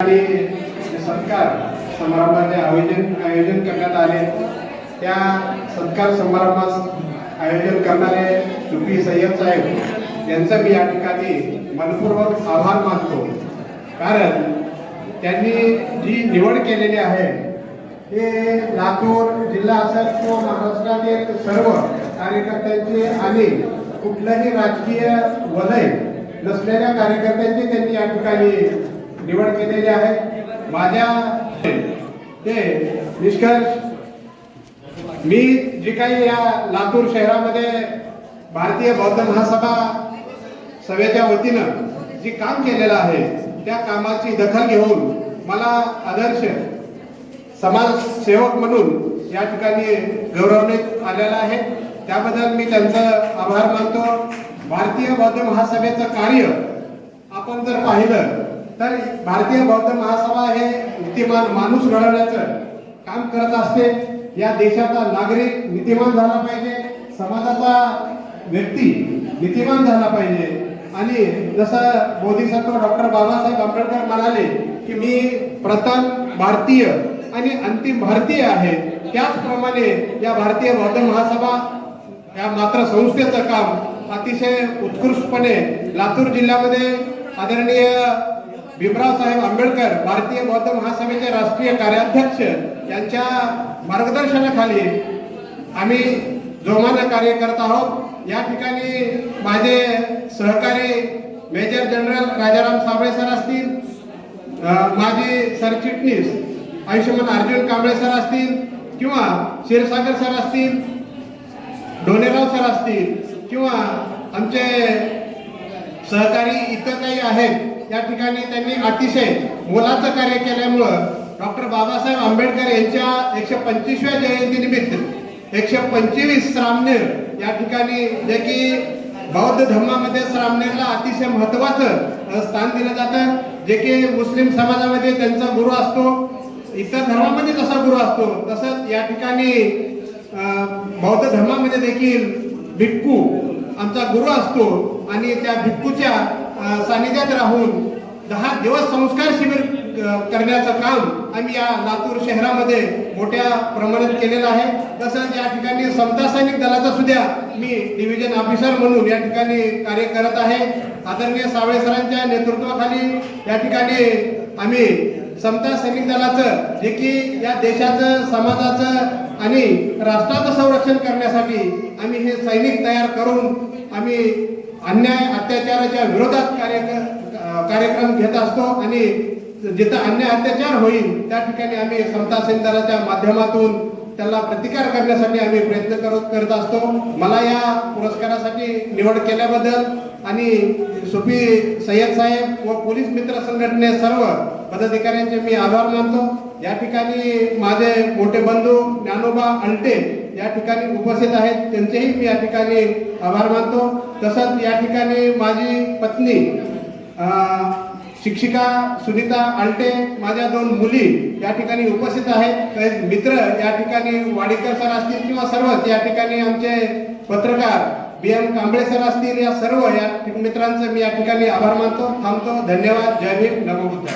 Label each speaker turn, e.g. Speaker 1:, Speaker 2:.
Speaker 1: आणि सत्कार समारंभाचे आयोजन आयोजन करण्यात आले. त्या सत्कार समारंभास आयोजन करणारे सुपी सय्यद साहेब यांचं मी या ठिकाणी मनपूर्वक आभार मानतो. कारण त्यांनी जी निवड केलेली आहे हे लातूर जिल्हा असेल किंवा महाराष्ट्रातील सर्व कार्यकर्त्यांचे आणि कुठलंही राजकीय वलय नसलेल्या कार्यकर्त्यांची त्यांनी या ठिकाणी निवड केलेली आहे माझ्या ते निष्कर्ष मी जी काही या लातूर शहरामध्ये भारतीय बौद्ध महासभा सभेच्या वतीनं जी काम केलेलं आहे त्या कामाची दखल घेऊन मला आदर्श समाजसेवक म्हणून या ठिकाणी गौरवण्यात आलेला आहे. त्याबद्दल मी त्यांचं आभार मानतो. भारतीय बौद्ध महासभेचं कार्य आपण जर पाहिलं तर भारतीय बौद्ध महासभा हे नीतिमान माणूस घडवण्याचं काम करत असते. या देशाचा नागरिक नीतिमान झाला पाहिजे समाजाचा व्यक्ती नीतिमान झाला पाहिजे. आणि जसं बोधिसत्व डॉक्टर बाबासाहेब आंबेडकर म्हणाले की मी प्रथम भारतीय आणि अंतिम भारतीय आहे. त्याचप्रमाणे या भारतीय बौद्ध महासभा या मात्र संस्थेचं काम अतिशय उत्कृष्टपणे लातूर जिल्ह्यामध्ये आदरणीय भीमराव साहेब आंबेडकर भारतीय बौद्ध महासभेचे राष्ट्रीय कार्याध्यक्ष यांच्या मार्गदर्शनाखाली आम्ही जोमानं कार्य करत आहोत. या ठिकाणी माझे सहकारी major general Rajaram Sable sir असतील माझी सरचिटणीस आयुष्यमान अर्जुन कांबळे सर असतील किंवा क्षीरसागर सर असतील डोनेराव सर असतील किंवा आमचे सहकारी इतर काही आहेत या ठिकाणी त्यांनी अतिशय मोलाचं कार्य केल्यामुळं डॉक्टर बाबासाहेब आंबेडकर यांच्या एकशे पंचवीसव्या जयंतीनिमित्त एकशे पंचवीस श्रामनेर या ठिकाणी जे की बौद्ध धर्मामध्ये श्रामनेरला अतिशय महत्वाचं स्थान दिलं जातं. जे की मुस्लिम समाजामध्ये त्यांचा गुरु असतो. इतर धर्मामध्ये जसा गुरु असतो तसंच या ठिकाणी बौद्ध धर्मामध्ये देखील भिक्खू आमचा गुरु असतो. आणि त्या भिक्खूच्या सानिध्यात राहून दहा दिवस संस्कार शिबिर करण्याचं काम आम्ही या लातूर शहरामध्ये मोठ्या प्रमाणात केलेलं आहे. तसंच या ठिकाणी समता सैनिक दलाचा सुद्धा मी डिव्हिजन ऑफिसर म्हणून या ठिकाणी कार्य करत आहे. आदरणीय सावळे सरांच्या नेतृत्वाखाली या ठिकाणी आम्ही समता सैनिक दलाचं जे की या देशाचं समाजाचं आणि राष्ट्राचं संरक्षण करण्यासाठी आम्ही हे सैनिक तयार करून आम्ही अन्याय अत्याचाराच्या विरोधात कार्य कार्यक्रम घेत असतो आणि जिथं अन्याय अत्याचार होईल त्या ठिकाणी आम्ही समता सैनिक माध्यमातून त्याला प्रतिकार करण्यासाठी आम्ही प्रयत्न करत करत असतो. मला या पुरस्कारासाठी निवड केल्याबद्दल आणि सुपी सय्यद साहेब व पोलीस मित्र संघटने सर्व पदाधिकाऱ्यांचे मी आभार मानतो. या ठिकाणी माझे मोठे बंधू ज्ञानोबा अल्टे या ठिकाणी उपस्थित आहेत. त्यांचेही मी या ठिकाणी आभार मानतो. तसंच या ठिकाणी माझी पत्नी शिक्षिका सुनीता आलटे माझ्या दोन मुली या ठिकाणी उपस्थित आहेत. काही मित्र या ठिकाणी वाडेकर सर असतील किंवा सर्वच या ठिकाणी आमचे पत्रकार बी एम कांबळे सर असतील या सर्व या मित्रांचं मी या ठिकाणी आभार मानतो. थांबतो. धन्यवाद. जय भीम. नमोबुद्धा